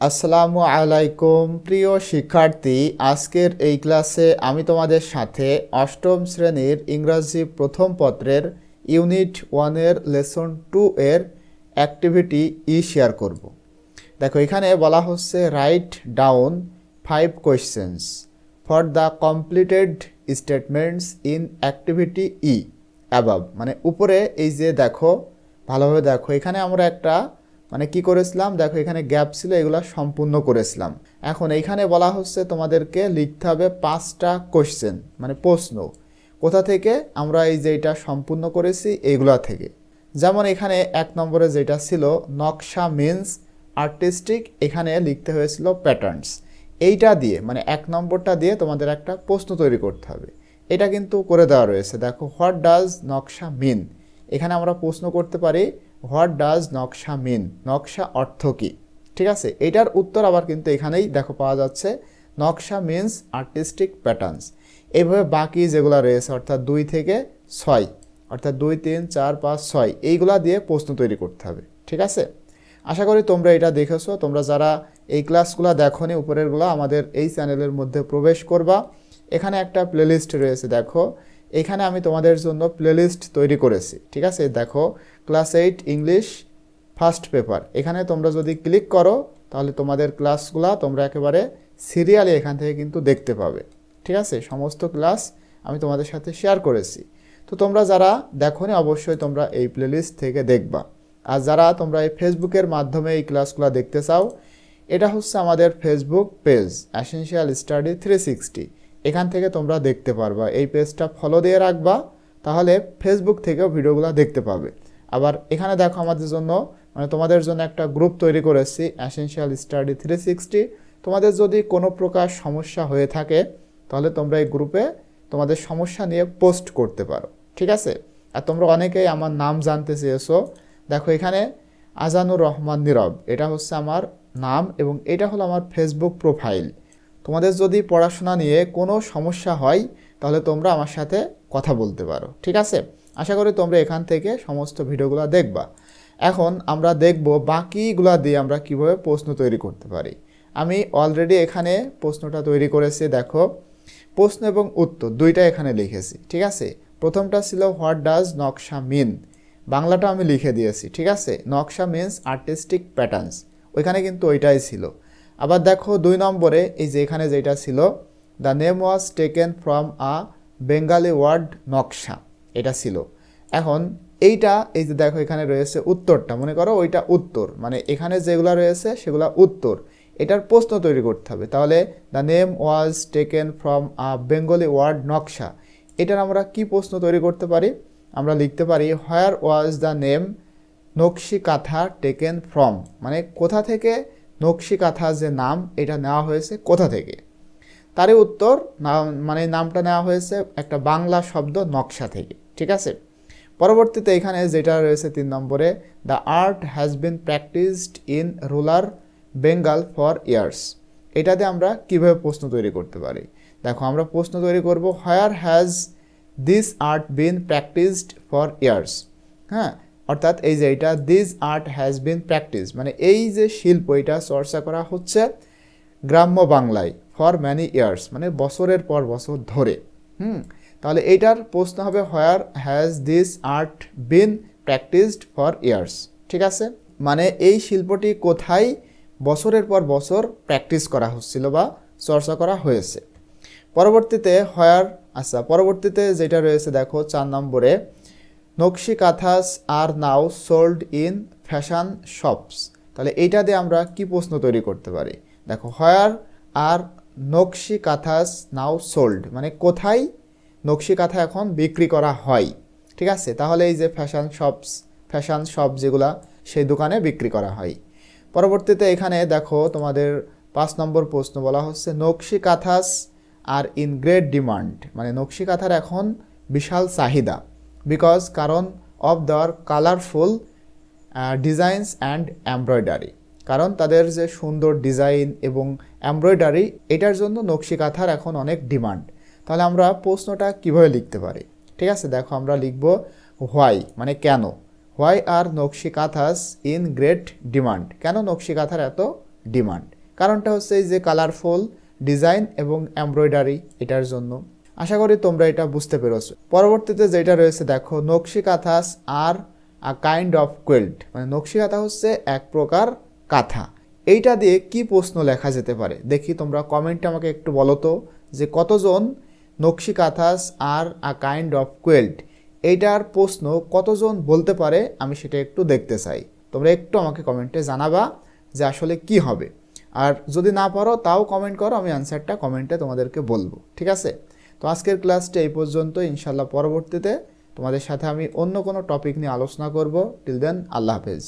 আসসালামু আলাইকুম, প্রিয় শিক্ষার্থী। আজকের এই ক্লাসে আমি তোমাদের সাথে অষ্টম শ্রেণির ইংরাজি প্রথম পত্রের ইউনিট ওয়ানের লেসন টু এর অ্যাক্টিভিটি ই শেয়ার করব। দেখো, এখানে বলা হচ্ছে, write down five questions for the completed statements in activity E above মানে উপরে এই যে দেখো, ভালোভাবে দেখো, এখানে আমরা একটা মানে কি করেছিলাম? দেখো, এখানে গ্যাপ ছিল, এগুলো সম্পূর্ণ করেছিলাম। এখন এইখানে বলা হচ্ছে তোমাদেরকে লিখতে হবে পাঁচটা কোশ্চেন মানে প্রশ্ন। কোথা থেকে আমরা এই যে এটা সম্পূর্ণ করেছি, এইগুলা থেকে। যেমন এখানে এক নম্বরে যেটা ছিল, নকশা মিন্স আর্টিস্টিক এখানে লিখতে হয়েছিল প্যাটার্নস এইটা দিয়ে মানে এক নম্বরটা দিয়ে তোমাদের একটা প্রশ্ন তৈরি করতে হবে। এটা কিন্তু করে দেওয়া রয়েছে। দেখো হোয়াট ডাজ নকশা মিন এখানে আমরা প্রশ্ন করতে পারি হোয়াট ডাজ নকশা মিন? নকশা অর্থ কী? ঠিক আছে? এটার উত্তর আবার কিন্তু এখানেই দেখো পাওয়া যাচ্ছে। নকশা মিন্স আর্টিস্টিক প্যাটার্নস এইভাবে বাকি যেগুলো রয়েছে, অর্থাৎ দুই থেকে ছয়, অর্থাৎ দুই, তিন, চার, পাঁচ, ছয়, এইগুলা দিয়ে প্রশ্ন তৈরি করতে হবে। ঠিক আছে? আশা করি তোমরা এটা দেখেছ। তোমরা যারা এই ক্লাসগুলো দেখোনি, উপরেরগুলো আমাদের এই চ্যানেলের মধ্যে প্রবেশ করবা। এখানে একটা প্লেলিস্ট রয়েছে, দেখো। এখানে আমি তোমাদের জন্য প্লেলিস্ট তৈরি করেছি, ঠিক আছে? দেখো class eight English first paper এখানে তোমরা যদি ক্লিক করো, তাহলে তোমাদের ক্লাসগুলো তোমরা একেবারে সিরিয়ালি এখান থেকে কিন্তু দেখতে পাবে, ঠিক আছে? সমস্ত ক্লাস আমি তোমাদের সাথে শেয়ার করেছি। তো তোমরা যারা, দেখোনি অবশ্যই তোমরা এই প্লেলিস্ট থেকে দেখবা। আর যারা তোমরা এই ফেসবুকের মাধ্যমে এই ক্লাসগুলো দেখতে চাও, এটা হচ্ছে আমাদের Facebook page essential study three sixty এখান থেকে তোমরা দেখতে পারবা। এই পেজটা ফলো দিয়ে রাখবা, তাহলে ফেসবুক থেকেও ভিডিওগুলো দেখতে পাবে। আবার এখানে দেখো আমাদের জন্য মানে তোমাদের জন্য একটা গ্রুপ তৈরি করেছি অ্যাসেনশিয়াল স্টাডি থ্রি সিক্সটি তোমাদের যদি কোনো প্রকার সমস্যা হয়ে থাকে, তাহলে তোমরা এই গ্রুপে তোমাদের সমস্যা নিয়ে পোস্ট করতে পারো। ঠিক আছে? আর তোমরা অনেকেই আমার নাম জানতে চেয়েছো। দেখো এখানে, আজানুর রহমান নীরব। এটা হচ্ছে আমার নাম এবং এটা হলো আমার ফেসবুক প্রোফাইল তোমাদের যদি পড়াশোনা নিয়ে কোনো সমস্যা হয়, তাহলে তোমরা আমার সাথে কথা বলতে পারো, ঠিক আছে? আশা করি তোমরা এখান থেকে সমস্ত ভিডিওগুলো দেখবা। এখন আমরা দেখব বাকিগুলা দিয়ে আমরা কীভাবে প্রশ্ন তৈরি করতে পারি। আমি অলরেডি এখানে প্রশ্নটা তৈরি করেছি, দেখো। প্রশ্ন এবং উত্তর, দুইটা এখানে লিখেছি, ঠিক আছে? প্রথমটা ছিল হোয়াট ডাজ নকশা মিন বাংলাটা আমি লিখে দিয়েছি, ঠিক আছে? নকশা মিন্স আর্টিস্টিক প্যাটার্নস ওইখানে কিন্তু ওইটাই ছিল। আবার দেখো দুই নম্বরে, এই যে এখানে যেটা ছিল the name was taken from a Bengali word নকশা এটা ছিল। এখন এইটা, এই যে দেখো এখানে রয়েছে উত্তরটা, মনে করো ওইটা উত্তর মানে এখানে যেগুলো রয়েছে সেগুলো উত্তর। এটার প্রশ্ন তৈরি করতে হবে। তাহলে the name was taken from a Bengali word নকশা এটার আমরা কি প্রশ্ন তৈরি করতে পারি? আমরা লিখতে পারি হোয়ার ওয়াজ দ্য নেম নকশি কাঁথা টেকেন ফ্রম মানে কোথা থেকে নকশি কাঁথা যে নাম, এটা নেওয়া হয়েছে কোথা থেকে? তারই উত্তর মানে নামটা নেওয়া হয়েছে একটা বাংলা শব্দ নকশা থেকে, ঠিক আছে? পরবর্তীতে এখানে যেটা রয়েছে তিন নম্বরে the art has been practised in rural Bengal for years এটাতে আমরা কীভাবে প্রশ্ন তৈরি করতে পারি? দেখো, আমরা প্রশ্ন তৈরি করব where has this art been practised for years হ্যাঁ অর্থাৎ এই যে এটা this art has been practice মানে এই যে শিল্প এটা চর্চা করা হচ্ছে গ্রাম্য বাংলায় ফর ম্যানি ইয়ার্স মানে বছরের পর বছর ধরে। হুম, তাহলে এইটার প্রশ্ন হবে where has this art been practised for years ঠিক আছে? মানে এই শিল্পটি কোথায় বছরের পর বছর প্র্যাকটিস করা হচ্ছিল বা চর্চা করা হয়েছে। পরবর্তীতে হোয়ার আচ্ছা পরবর্তীতে যেটা রয়েছে, দেখো, চার নম্বরে nakshi kanthas are now sold in fashion shops. তাহলে এইটা দিয়ে আমরা কি প্রশ্ন তৈরি করতে পারি? দেখো, হোয়ার আর নকশি কাঁথাস নাও সোল্ড মানে কোথায় নকশি কাঁথা এখন বিক্রি করা হয়? ঠিক আছে? তাহলে এই যে ফ্যাশন শপস, ফ্যাশন শপ যেগুলা, সেই দোকানে বিক্রি করা হয়। পরবর্তীতে এখানে দেখো, তোমাদের পাঁচ নম্বর প্রশ্ন বলা হচ্ছে nakshi kanthas are in great demand মানে নকশি কাঁথার এখন বিশাল চাহিদা। বিকজ কারণ অফ দেওয়ার কালারফুল ডিজাইনস অ্যান্ড এমব্রয়ডারি কারণ তাদের যে সুন্দর ডিজাইন এবং এমব্রয়ডারি এটার জন্য নকশি কাঁথার এখন অনেক ডিমান্ড তাহলে আমরা প্রশ্নটা কীভাবে লিখতে পারি? ঠিক আছে, দেখো আমরা লিখব হোয়াই মানে কেন? হোয়াই আর নকশি কাঁথাস ইন গ্রেট ডিমান্ড কেন নকশি কাঁথার এত ডিমান্ড কারণটা হচ্ছে এই যে কালারফুল ডিজাইন এবং এমব্রয়ডারি এটার জন্য। আশা করি তোমরা এটা বুঝতে পেরেছ। পরবর্তীতে যেটা রয়েছে, দেখো নকশি কাঁথাস আর আ কাইন্ড অফ কোয়েল্ট মানে নকশি কাঁথা হচ্ছে এক প্রকার কাঁথা। এইটা দিয়ে কি প্রশ্ন লেখা যেতে পারে? দেখি তোমরা কমেন্টে আমাকে একটু বলো তো, যে কতজন নকশি কাঁথাস আর আ কাইন্ড অফ কোয়েল্ট এইটার প্রশ্ন কতজন বলতে পারে, আমি সেটা একটু দেখতে চাই। তোমরা একটু আমাকে কমেন্টে জানাবা যে আসলে কি হবে। আর যদি না পারো, তাও কমেন্ট করো, আমি অ্যান্সারটা কমেন্টে তোমাদেরকে বলব। ঠিক আছে? তো আজকের ক্লাসটা এই পর্যন্ত ইনশাল্লাহ পরবর্তীতে তোমাদের সাথে আমি অন্য কোনো টপিক নিয়ে আলোচনা করব। টিল দেন আল্লাহ হাফেজ।